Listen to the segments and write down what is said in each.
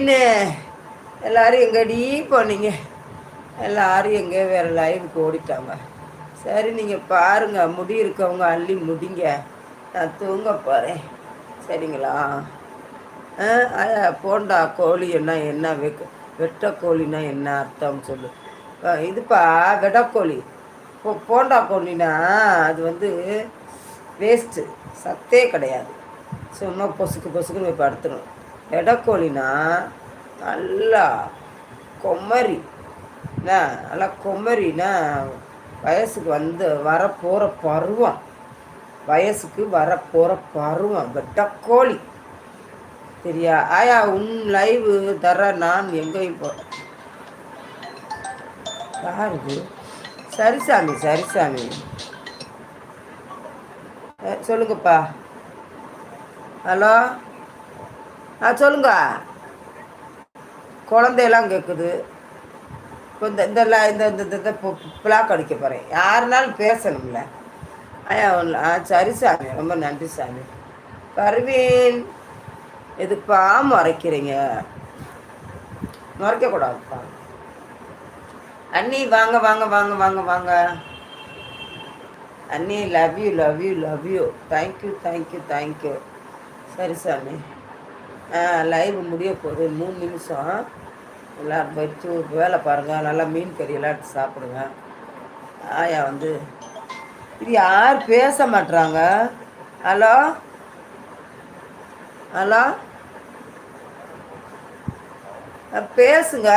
என்ன எல்லாரும் எங்கடி போனீங்க? எல்லாரும் எங்கே வேற லைவுக்கு ஓடிட்டாங்க. சரி நீங்கள் பாருங்கள் முடி இருக்கவங்க அள்ளி முடிங்க. நான் தூங்க போகிறேன் சரிங்களா? போண்டா கோழி என்ன? என்ன வெக்க வெட்ட கோழினா என்ன அர்த்தம் சொல்லு. இதுப்பா வெடக்கோழி போண்டா கோழினா அது வந்து வேஸ்ட்டு சத்தே கிடையாது. சும்மா பொசுக்கு பொசுக்குன்னு போய் படுத்துக்கணும் எடக்கோழினா நல்லா கொம்மரி நல்லா கொம்மரினா வயசுக்கு வந்து வர பருவம். வயசுக்கு வர பருவம். வெட்டக்கோழி. சரியா? ஆயா உன் லைவு தர நான் எங்கேயும் போ யாருக்கு சரிசாமி சரிசாமி. சொல்லுங்கப்பா. ஹலோ? ஆ சொல்லுங்க. குழந்தையெல்லாம் கேட்குது இப்போ இந்த இந்த இந்த இந்த இந்த பிளாக் அடிக்க போகிறேன் யாருனாலும் பேசணும்ல. ஒன்று ஆ சரி சாமி. ரொம்ப நன்றி சாமி. பர்வீன் இது பாம் மறைக்கிறீங்க மறைக்கக்கூடாதுப்பா அண்ணி வாங்க வாங்க வாங்க வாங்க வாங்க. அண்ணி love you love you love you thank you thank you thank you சரி சாமி. லைவ் முடிய போகுது. மூணு நிமிஷம். எல்லோரும் வச்சு வேலை பாருங்கள் நல்லா மீன் கறி எல்லாம் சாப்பிடுங்க. ஆயா வந்து இது யார் பேச மாட்டுறாங்க ஹலோ? ஹலோ? பேசுங்க.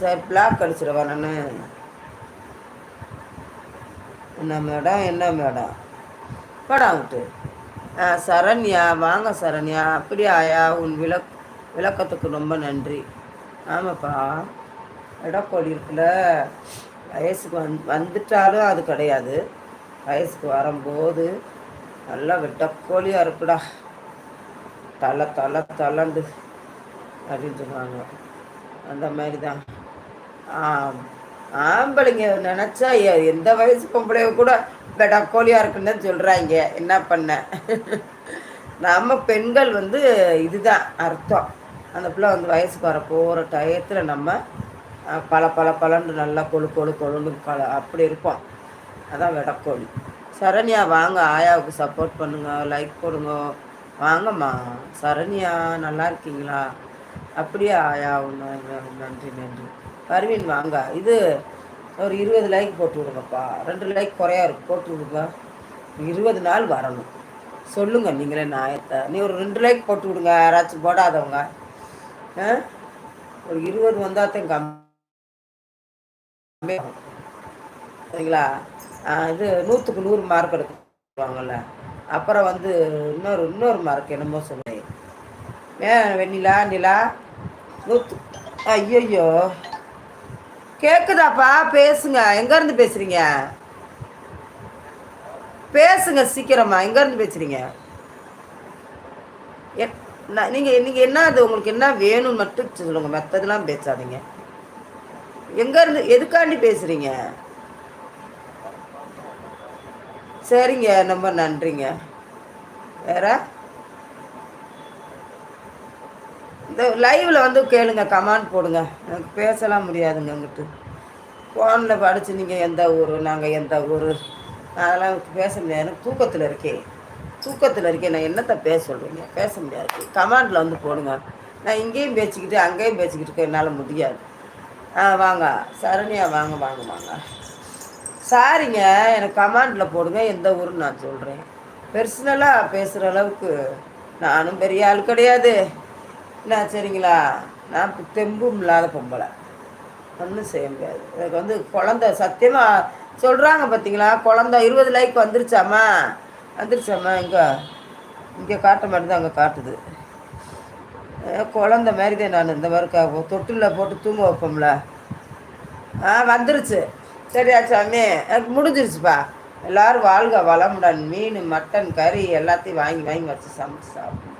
சரி பிளாக் அடிச்சிடவா நான்? என்ன மேடம் என்ன மேடம் படம் விட்டு சரண்யா வாங்க சரண்யா. அப்படியாயா உன் விளக் விளக்கத்துக்கு ரொம்ப நன்றி. ஆமாப்பா. இடக்கோடி இருக்குல்ல. வயசுக்கு வந் வந்துட்டாலும் அது கிடையாது. வயசுக்கு வரும்போது நல்லா வெட்டக்கோழியாக இருக்குடா. தலை தலை தலண்டு அப்படின்னு சொல்லுவாங்க. அந்த மாதிரி தான் ஆம்பளைங்க நினச்சா எந்த வயசு பொம்பளைய கூட கோழியாக இருக்குன்னு சொல்கிறாங்க என்ன பண்ண? நம்ம பெண்கள் வந்து இதுதான் அர்த்தம். அந்த பிள்ளை வந்து வயசுக்கு வர போகிற டயத்தில் நம்ம பல பல பலன்று நல்லா கொழு கொழு கொழுன்னு பல அப்படி இருப்போம். அதான் வெடக்கோழி சரண்யா வாங்க. ஆயாவுக்கு சப்போர்ட் பண்ணுங்க. லைக் போடுங்க. வாங்கம்மா. சரண்யா நல்லா இருக்கீங்களா? அப்படியே ஆயா நன்றி நன்றி. பர்வீன் வாங்க. இது ஒரு இருபது லைக் போட்டு விடுங்கப்பா. ரெண்டு லைக் குறையா இருக்கு. போட்டு விடுங்க இருபது நாள் வரணும். சொல்லுங்க நீங்களே நாயத்தை நீ ஒரு ரெண்டு லைக் போட்டு விடுங்க. யாராச்சும் போடாதவங்க. ஒரு இருபது வந்தாத்தையும் கம்மி சரிங்களா? இது நூற்றுக்கு நூறு மார்க் எடுக்குவாங்கல்ல அப்புறம் வந்து இன்னொரு இன்னொரு மார்க் என்னமோ சொல்லுவேன் ஏன் வெண்ணிலா நிலா நூற்று ஐயோ கேக்குதாப்பா? பேசுங்க. எங்க இருந்து பேசுறீங்க? பேசுங்க சீக்கிரமா. எங்க இருந்து பேசுறீங்க? நீங்க நீங்க என்ன அது? உங்களுக்கு என்ன வேணும்னு மட்டும் சொல்லுங்க. மற்றதெல்லாம் பேசாதீங்க. எங்க இருந்து எதுக்காண்டி பேசுறீங்க? சரிங்க. ரொம்ப நன்றிங்க. வேற? இந்த லைவில் வந்து கேளுங்க கமெண்ட் போடுங்க. எனக்கு பேசலாம் முடியாதுங்க அங்கிட்டு ஃபோனில் படித்து நீங்கள் எந்த ஊர் நாங்கள் எந்த ஊர்? அதெல்லாம் பேச முடியாது. எனக்கு தூக்கத்தில் இருக்கேன் தூக்கத்தில் இருக்கேன் நான் என்னத்தை பேச சொல்கிறீங்க பேச முடியாது. கமாண்டில் வந்து போடுங்க. நான் இங்கேயும் பேசிக்கிட்டு அங்கேயும் பேசிக்கிட்டு என்னால் முடியாது. ஆ வாங்க. சரணியா வாங்க வாங்க வாங்க. சாரிங்க. எனக்கு கமாண்டில் போடுங்க. எந்த ஊருன்னு நான் சொல்கிறேன் பெர்சனலாக பேசுகிற அளவுக்கு நானும் பெரிய ஆள் கிடையாது. என்ன சரிங்களா? நான் தெம்பும் இல்லாத பொம்பளை. ஒன்றும் செய்ய முடியாது. எனக்கு வந்து குழந்த சத்தியமாக சொல்கிறாங்க பார்த்தீங்களா குழந்த இருபது லைக் வந்துருச்சாம்மா வந்துருச்சாம்மா இங்கே இங்கே காட்ட மாட்டேது அங்கே காட்டுது. குழந்த மாதிரி தான் நான் இந்த மாதிரி தொட்டில் போட்டு தூங்க வைப்போம்ல. ஆ வந்துருச்சு. சரியா சாமி? எனக்கு முடிஞ்சிருச்சுப்பா. எல்லோரும் வாழ்க வளமுடன். மீன் மட்டன் கறி எல்லாத்தையும் வாங்கி வாங்கி வச்சு சமைச்சு சாப்பிடும்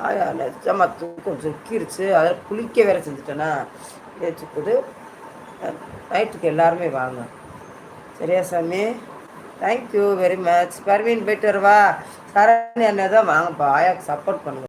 ஆயா நிஜமா தூக்கம் சொக்கிருச்சு அதில் குளிக்க வேற செஞ்சுட்டேன்னா ஏச்சுக்குது நைட்டுக்கு எல்லாருமே வாங்க. சரியா சாமி? தேங்க்யூ வெரி மச் பர்வீன் போயிட்டு வருவா. சரணி அண்ணன் தான் வாங்கப்பா. ஆயாவுக்கு சப்போர்ட் பண்ணுங்க.